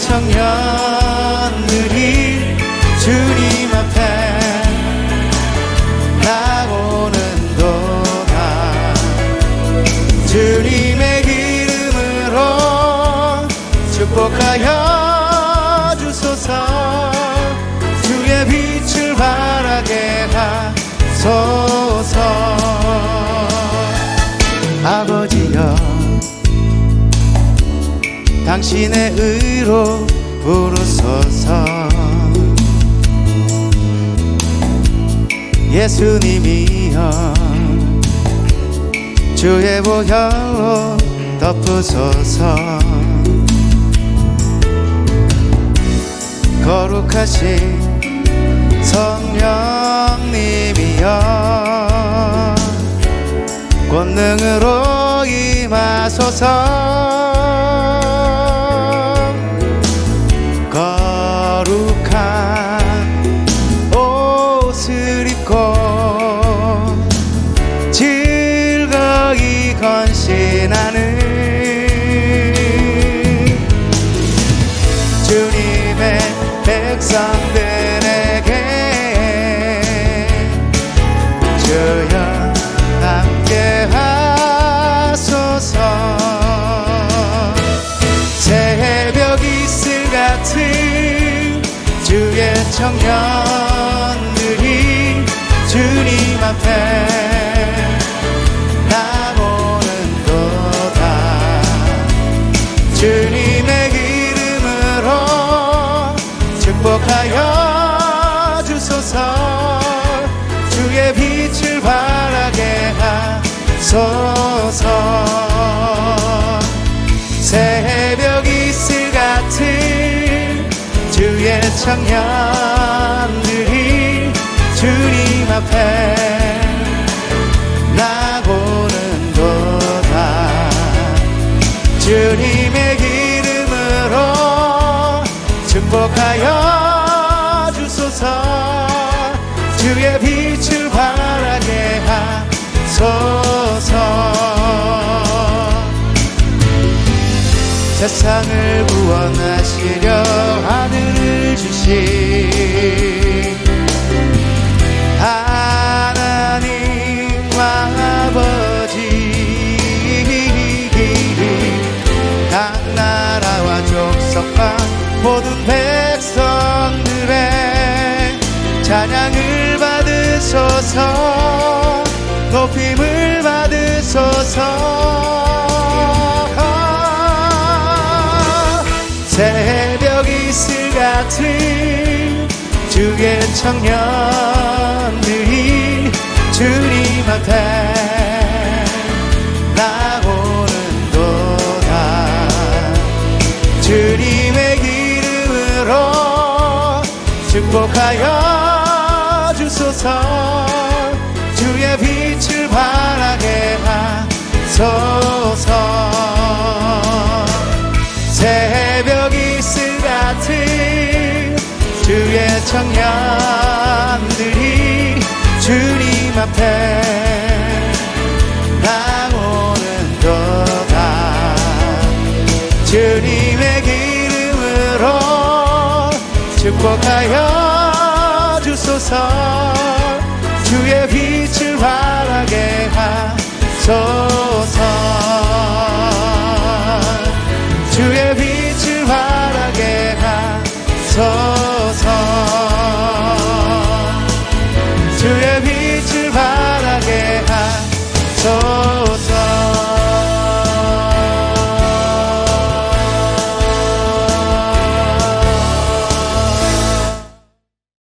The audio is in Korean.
청년들이 주님 앞에 나오는 도다 주님의 기름으로 축복하여 주소서. 주의 빛을 바라게 하소서 당신의 의로 부르소서 예수님이여 주의 보혈로 덮으소서 거룩하신 성령님이여 권능으로 임하소서 건신하는 주님의 백성들에게 주여 함께 하소서. 새벽 이슬 같은 주의 청년들이 주님 앞에 축복하여 주소서. 주의 빛을 바라게 하소서. 새벽 이슬 같은 주의 청년들이 주님 앞에 나고는 도다. 주님의 기름으로 축복하 빛을 바라게 하소서. 세상을 구원하시려 하늘을 주신 모든 백성들의 찬양을 받으소서 높임을 받으소서. 새벽 이슬 같은 주의 청년들이 주님 앞에 나오는 도다. 주님의 기름으로 축복하여 주소서. 주의 빛을 바라게 하소서. 새벽 이슬 같은 주의 청년들이 주님 앞에 나오는 도다 주님의 기름으로 축복하여 주소서 주의 빛을 바라게 하소서. 주의 빛을 바라게 하소서